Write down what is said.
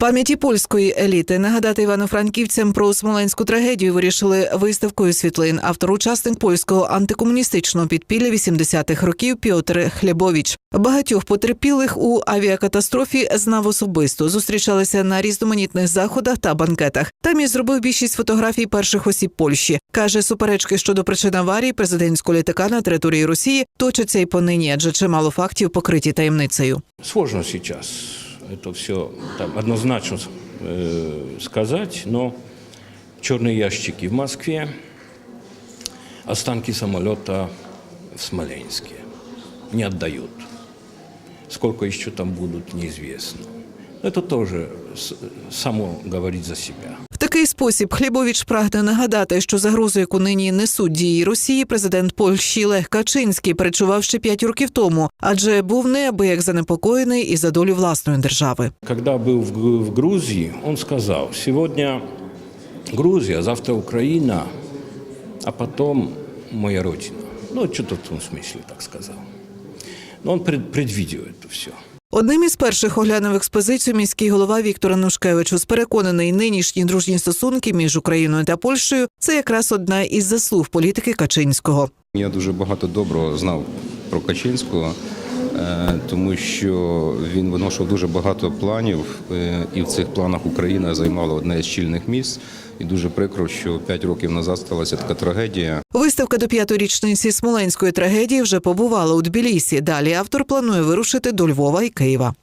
Пам'яті польської еліти нагадати івано-франківцям про смоленську трагедію вирішили виставкою світлин. Автор учасник польського антикомуністичного підпілля 80-х років Пьотр Хлєбович. Багатьох потерпілих у авіакатастрофі знав особисто. Зустрічалися на різноманітних заходах та банкетах. Там і зробив більшість фотографій перших осіб Польщі. каже, суперечки щодо причин аварії президентського літака на території Росії точаться й понині, адже чимало фактів покриті таємницею. Сложно сейчас это все там, однозначно э, сказать, но черные ящики в Москве, останки самолета в Смоленске не отдают. Сколько еще там будут, неизвестно. Это тоже само говорит за себя. В такий спосіб Хлібович прагне нагадати, що загрозу, яку нині несуть дії Росії, президент Польщі Лех Качинський перечував ще п'ять років тому, адже був неабияк занепокоєний і за долю власної держави. Когда был в Гру- в Грузии, он сказал, сегодня Грузия, завтра Украина, а потом моя родина. Ну, что-то в том смысле так сказал. Но он пред- предвидел это все. Одним із перших оглянув експозицію міський голова Віктор Анушкевичус. Переконаний, нинішні дружні стосунки між Україною та Польщею це якраз одна із заслуг політики Качинського. Я дуже багато доброго знав про Качинського, тому що він виношував дуже багато планів, е, і в цих планах Україна займала одне з чільних місць. І дуже прикро, що п'ять років назад сталася така трагедія. Виставка до п'ятої річниці смоленської трагедії вже побувала у Тбілісі. Далі автор планує вирушити до Львова і Києва.